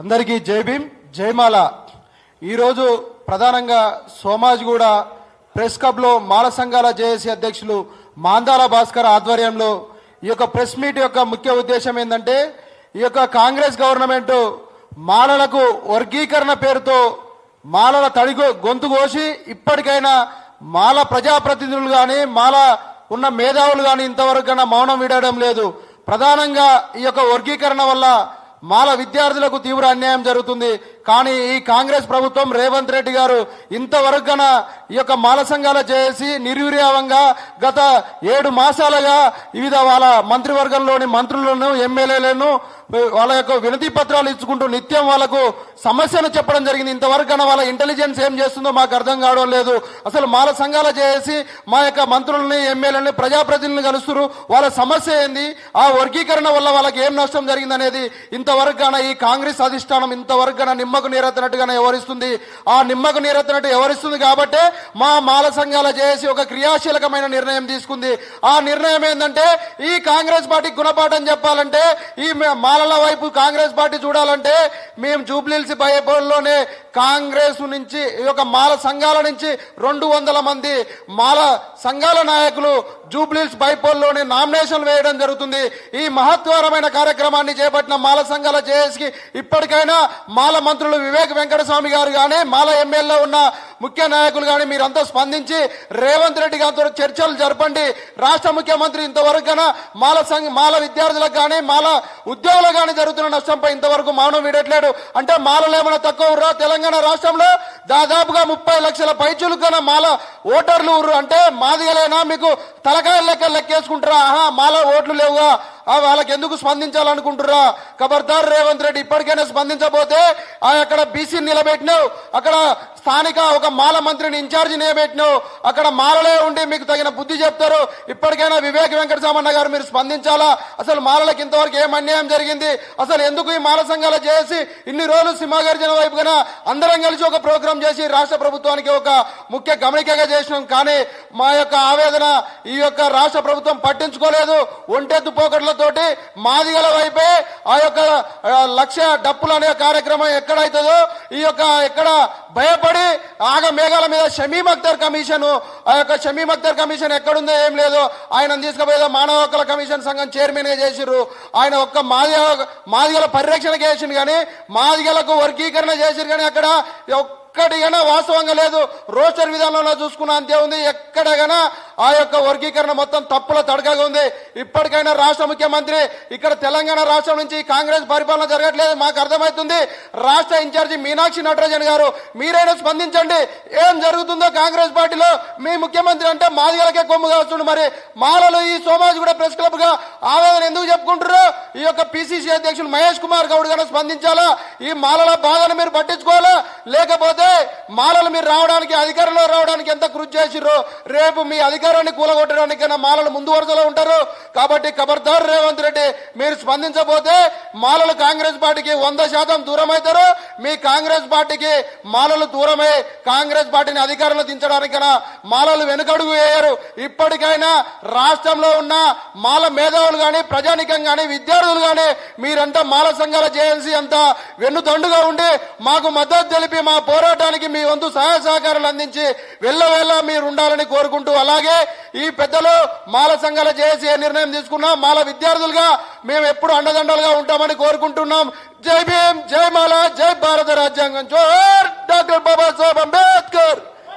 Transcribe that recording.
అందరికీ జై భీమ్ జయమాల ఈరోజు ప్రధానంగా సోమాజిగూడ ప్రెస్ క్లబ్లో మాల సంఘాల జేఏసీ అధ్యక్షులు మాందాల భాస్కర్ ఆధ్వర్యంలో ఈ యొక్క ప్రెస్ మీట్ యొక్క ముఖ్య ఉద్దేశం ఏంటంటే ఈ యొక్క కాంగ్రెస్ గవర్నమెంట్ మాలలకు వర్గీకరణ పేరుతో మాలల తడిగో గొంతు కోసి ఇప్పటికైనా మాల ప్రజాప్రతినిధులు కానీ మాల ఉన్న మేధావులు కానీ ఇంతవరకు కన్నా మౌనం విడడం లేదు. ప్రధానంగా ఈ యొక్క వర్గీకరణ వల్ల మాల విద్యార్థులకు తీవ్ర అన్యాయం జరుగుతుంది. కానీ ఈ కాంగ్రెస్ ప్రభుత్వం రేవంత్ రెడ్డి గారు ఇంతవరకు గన ఈ యొక్క మాల సంఘాల చేసి నిర్వీర్యావంగా గత ఏడు మాసాలుగా వివిధ వాళ్ళ మంత్రివర్గంలోని మంత్రులను ఎమ్మెల్యేలను వాళ్ళ యొక్క వినతి పత్రాలు ఇచ్చుకుంటూ నిత్యం వాళ్ళకు సమస్యను చెప్పడం జరిగింది. ఇంతవరకు వాళ్ళ ఇంటెలిజెన్స్ ఏం చేస్తుందో మాకు అర్థం కావడం లేదు. అసలు మాల సంఘాల చేసి మా యొక్క మంత్రులని ఎమ్మెల్యేలని ప్రజాప్రతినిధులను కలుస్తున్నారు వాళ్ళ సమస్య ఏంది? ఆ వర్గీకరణ వల్ల వాళ్ళకి ఏం నష్టం జరిగింది అనేది ఇంతవరకు గాన ఈ కాంగ్రెస్ అధిష్టానం ఇంతవరకు నిమ్మకు నీరెత్తనట్టుగానే ఎవరిస్తుంది ఆ నిమ్మకు నీరెత్తనట్టు ఎవరిస్తుంది కాబట్టే మా మాల సంఘాల చేసి ఒక క్రియాశీలకమైన నిర్ణయం తీసుకుంది. ఆ నిర్ణయం ఏంటంటే ఈ కాంగ్రెస్ పార్టీ గుణపాఠం చెప్పాలంటే ఈ మాలల వైపు కాంగ్రెస్ పార్టీ చూడాలంటే మేము జూబ్లీల్స్ భయపడంలోనే కాంగ్రెస్ నుంచి ఈ యొక్క మాల సంఘాల నుంచి రెండు వందల మంది మాల సంఘాల నాయకులు జూబ్లీల్స్ బైపోల్లోనే నామినేషన్ వేయడం జరుగుతుంది. ఈ మహత్వరమైన కార్యక్రమాన్ని చేపట్టిన మాల సంఘాల జేఎస్కి ఇప్పటికైనా మాల మంత్రులు వివేక్ వెంకటస్వామి గారు కానీ మాల ఎమ్మెల్యే ఉన్న ముఖ్య నాయకులు కానీ మీరంతా స్పందించి రేవంత్ రెడ్డి గారితో చర్చలు జరపండి. రాష్ట్ర ముఖ్యమంత్రి ఇంతవరకు కన్నా మాల సంఘ మాల విద్యార్థులకు కానీ మాల ఉద్యోగులకు కానీ జరుగుతున్న నష్టంపై ఇంతవరకు మౌనం వీడట్లేడు. అంటే మాలలు ఏమైనా తక్కువ ఉర్రా తెలంగాణ రాష్ట్రంలో దాదాపుగా ముప్పై లక్షల పైచులకు కన్నా మాల ఓటర్లు ఉర్రు అంటే మాదిగలేనా? మీకు తలకాయ లెక్క లెక్కేసుకుంటారా? ఆహా మాల ఓట్లు లేవుగా. వాళ్ళకి ఎందుకు స్పందించాలనుకుంటురా ఖబర్దార్ రేవంత్ రెడ్డి ఇప్పటికైనా స్పందించబోతే ఆ అక్కడ బీసీ నిలబెట్టినావు అక్కడ స్థానిక ఒక మాల మంత్రిని ఇన్ఛార్జి నిలబెట్టినావు అక్కడ మాలలే ఉండి మీకు తగిన బుద్ధి చెప్తారు. ఇప్పటికైనా వివేక్ వెంకటసామన్న గారు మీరు స్పందించాలా? అసలు మాలలకు ఇంతవరకు ఏం అన్యాయం జరిగింది? అసలు ఎందుకు ఈ మాల సంఘాలు చేసి ఇన్ని రోజులు సింహగర్జన వైపుగా అందరం కలిసి ఒక ప్రోగ్రాం చేసి రాష్ట్ర ప్రభుత్వానికి ఒక ముఖ్య గమనికగా చేసినాం. కానీ మా యొక్క ఆవేదన ఈ యొక్క రాష్ట్ర ప్రభుత్వం పట్టించుకోలేదు. ఒంటెత్తు పోకట్లతోటి మాదిగల వైపే ఆ యొక్క లక్ష డప్పులు అనే కార్యక్రమం ఎక్కడైతుందో ఈ యొక్క ఎక్కడ భయపడి ఆగ మేఘాల మీద షమీం అఖ్తర్ కమిషన్ ఆ యొక్క షమీం అఖ్తర్ కమిషన్ ఎక్కడుందో ఏం లేదు ఆయన తీసుకుపోయేదో మానవ హక్కుల కమిషన్ సంఘం చైర్మన్గా చేసిర్రు. ఆయన ఒక్క మాదిగ మాదిగల పరిరక్షణకి చేసిండు కానీ మాదిగలకు వర్గీకరణ చేసిరు కానీ అక్కడ ఎక్కడికైనా వాస్తవంగా లేదు. రోస్టర్ విధానంలో చూసుకున్న అంతే ఉంది. ఎక్కడికైనా ఆ యొక్క వర్గీకరణ మొత్తం తప్పుల తడకగా ఉంది. ఇప్పటికైనా రాష్ట్ర ముఖ్యమంత్రి ఇక్కడ తెలంగాణ రాష్ట్రం నుంచి కాంగ్రెస్ పరిపాలన జరగట్లేదు. మాకు అర్థమవుతుంది. రాష్ట్ర ఇన్ఛార్జి మీనాక్షి నటరాజన్ గారు మీరైనా స్పందించండి. ఏం జరుగుతుందో కాంగ్రెస్ పార్టీలో? మీ ముఖ్యమంత్రి అంటే మాదిగలకే కొమ్ము కాస్తుంది మరి. మాలలు ఈ సోమాజ్ కూడా ప్రెస్ క్లబ్గా ఆవేదన ఎందుకు చెప్పుకుంటారు ఈ యొక్క పిసిసి అధ్యక్షులు మహేష్ కుమార్ గౌడ్ గారు స్పందించాలా? ఈ మాలల బాధను మీరు పట్టించుకోవాలా? లేకపోతే మాలలు మీరు రావడానికి అధికారంలో రావడానికి ఎంత కృషి చేసిర్రో రేపు మీ అధికారాన్ని కూలగొట్టడానికైనా మాలలు ముందు వరుసలో ఉంటారు. కాబట్టి ఖబర్దారు రేవంత్ రెడ్డి మీరు స్పందించబోతే మాలలు కాంగ్రెస్ పార్టీకి వంద శాతం దూరం అవుతారు మీ కాంగ్రెస్ పార్టీకి మాలలు దూరమై. కాంగ్రెస్ పార్టీని అధికారంలో దించడానికైనా మాలలు వెనుకడుగు వేయరు. ఇప్పటికైనా రాష్ట్రంలో ఉన్న మాల మేధావులు కానీ ప్రజానికం కానీ విద్యార్థులు కానీ మీరంతా మాల సంఘాల జేఎన్సీ అంతా వెన్నుదండుగా ఉండి మాకు మద్దతు తెలిపి మా పోరాటానికి మీ వంతు సహాయ సహకారాలు అందించి వెళ్ళవేళ మీరు ఉండాలని కోరుకుంటూ అలాగే ఈ పెద్దలు మాల సంఘాల జేఏసీ ఏ నిర్ణయం తీసుకున్నా మాల విద్యార్థులుగా మేము ఎప్పుడు అండదండలుగా ఉంటామని కోరుకుంటున్నాం. జై భీమ్ జై మాల జై భారత రాజ్యాంగం. జోర్ డాక్టర్ బాబాసాహెబ్ అంబేద్కర్.